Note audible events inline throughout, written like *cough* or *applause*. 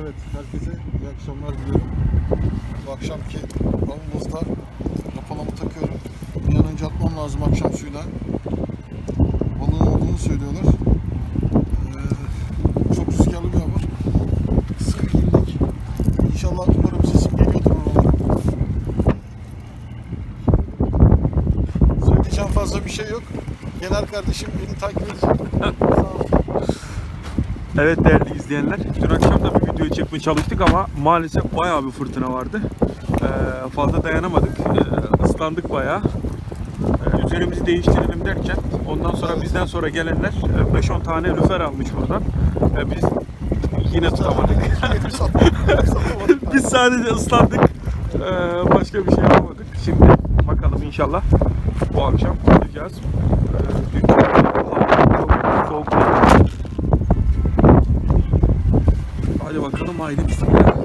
Evet, herkese iyi akşamlar diliyorum. Bu akşamki avımızda rapalamı takıyorum. Bir an önce atmam lazım akşam suyuna. Balığın olduğunu söylüyorlar. Ee, çok rüzgarlı bir hava. Sıkı giyindik. İnşallah umarım sesim geliyordur oralara. Söyleyeceğim fazla bir şey yok. Genel kardeşim beni takip edecek. *laughs* Sağ olun. Evet değerli izleyenler, dün akşam da bir video çekmeye çalıştık ama maalesef bayağı bir fırtına vardı. Ee, fazla dayanamadık, ee, ıslandık bayağı. Ee, üzerimizi değiştirelim derken ondan sonra bizden sonra gelenler e, 5-10 tane lüfer almış buradan. Ee, biz yine tutamadık. *laughs* *laughs* biz sadece ıslandık, Ee, başka bir şey yapamadık. Şimdi bakalım inşallah bu akşam alacağız. Ee, dün hava çok soğuk. Haydi bismillah.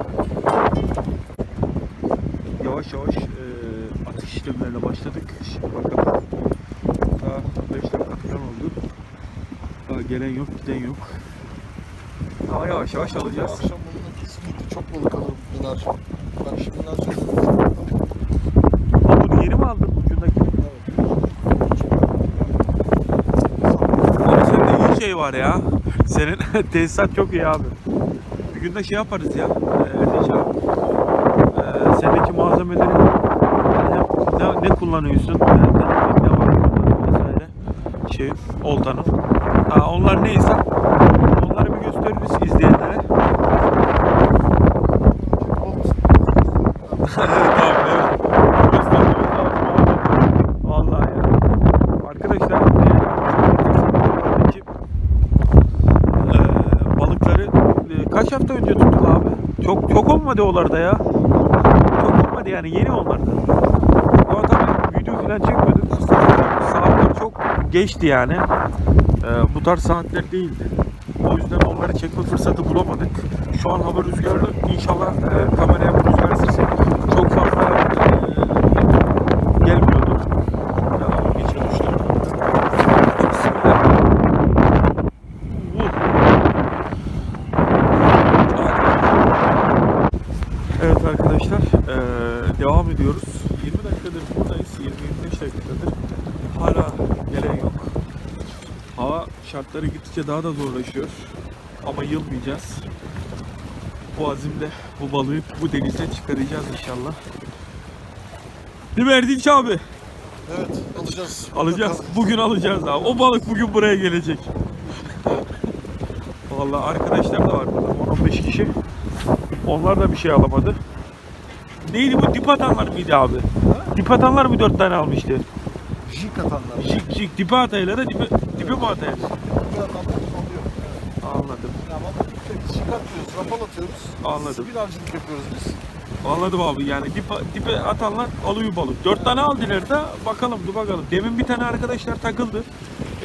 Yavaş yavaş e, atış işlemlerine başladık. Şimdi bakalım. Daha 5 dakika falan oldu. Daha gelen yok, giden yok. Daha yavaş yavaş alacağız. Akşam balığına kesinlikle çok balık alırım akşam. Ben şimdiden söylüyorum. Bunu yeni mi aldın ucundaki? Abi sende iyi şey var ya. Senin *laughs* tesisat çok iyi abi. De şey yaparız ya. e, Erdeş abi. Sendeki malzemeleri ne, ne kullanıyorsun? Ne, ne, var vesaire. Şey, oltanın. Ha, onlar neyse onları bir gösteririz izleyenlere. evet abi evet. Göstermemiz lazım abi. Vallahi ya. Arkadaşlar buradaki eee, balıkları eee, önce tuttuk abi? Çok çok olmadı onlarda ya. Çok olmadı yani yeni onlarda. Ama tabii video falan çekmedim. Saatler çok geçti yani. Eee, bu tarz saatler değildi. O yüzden onları çekme fırsatı bulamadık. Şu an hava rüzgarlı. İnşallah eee, kameraya arkadaşlar eee, devam ediyoruz. 20 dakikadır buradayız. 20-25 dakikadır. Hala gelen yok. Hava şartları gittikçe daha da zorlaşıyor. Ama yılmayacağız. Bu azimle bu balığı bu denize çıkaracağız inşallah. Değil mi Erdinç abi? Evet, alacağız. Alacağız. Bugün alacağız abi. O balık bugün buraya gelecek. Vallahi arkadaşlar da var burada 15 kişi. Onlar da bir şey alamadı. Neydi bu? Dip atanlar mıydı abi? Dip atanlar mı 4 tane almıştı? Jig atanlar. Jik jik dipe atayla da dipe, dipe mi atayla? Bir atanlar oluyor. Anladım. Tek jig atıyoruz, rapal atıyoruz. Anladım. Spin avcılık yapıyoruz biz. Anladım abi yani dipe, dipe atanlar alıyor balık. 4 tane aldılar da bakalım dur bakalım. Demin bir tane arkadaşlar takıldı.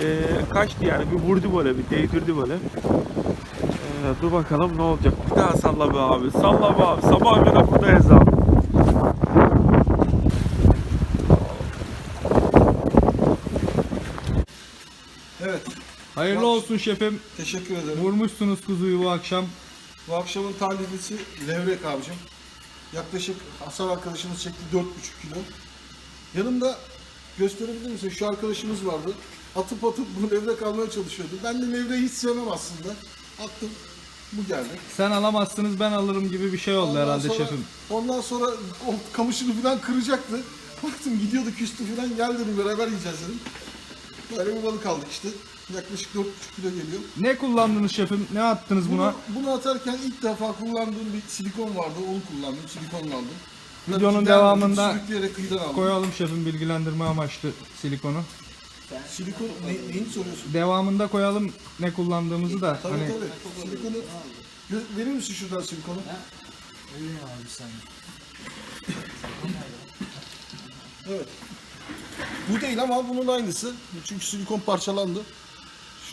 Ee, kaçtı yani bir vurdu böyle bir değdirdi böyle. Ee, dur bakalım ne olacak. Bir daha salla be abi. Salla be abi. Sabah kadar buradayız abi. Şefim. teşekkür ederim. Vurmuşsunuz kuzuyu bu akşam. Bu akşamın talihlisi levrek abicim. Yaklaşık Hasan arkadaşımız çekti 4,5 kilo. Yanımda gösterebilir misin? Şu arkadaşımız vardı. Atıp atıp bu levrek almaya çalışıyordu. Ben de levreği hiç sevmem aslında. Attım. Bu geldi. Sen alamazsınız ben alırım gibi bir şey oldu Ondan herhalde sonra- şefim. Ondan sonra o kamışını falan kıracaktı. Baktım gidiyordu küstü falan. Gel dedim beraber yiyeceğiz dedim. Böyle bir balık aldık işte. Yaklaşık 4,5 kilo geliyor. Ne kullandınız şefim? Ne attınız buna? Bunu, bunu atarken ilk defa kullandığım bir silikon vardı. Onu kullandım. Silikonla aldım. Videonun devamında. Koyalım şefim bilgilendirme amaçlı silikonu. Silikon ne, neyini soruyorsun? Devamında koyalım ne kullandığımızı da. Tabii hani tabii. Silikonu verir misin şuradan silikonu? Evet. Bu değil ama bunun aynısı. Çünkü silikon parçalandı.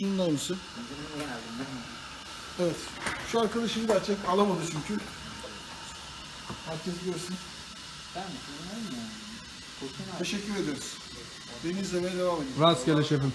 Şunun aynısı. Evet. Şu arkadaşımı da açacak. Alamadı çünkü. Herkes görsün. Teşekkür ederiz. Beni izlemeye devam edin. rastgele şefim.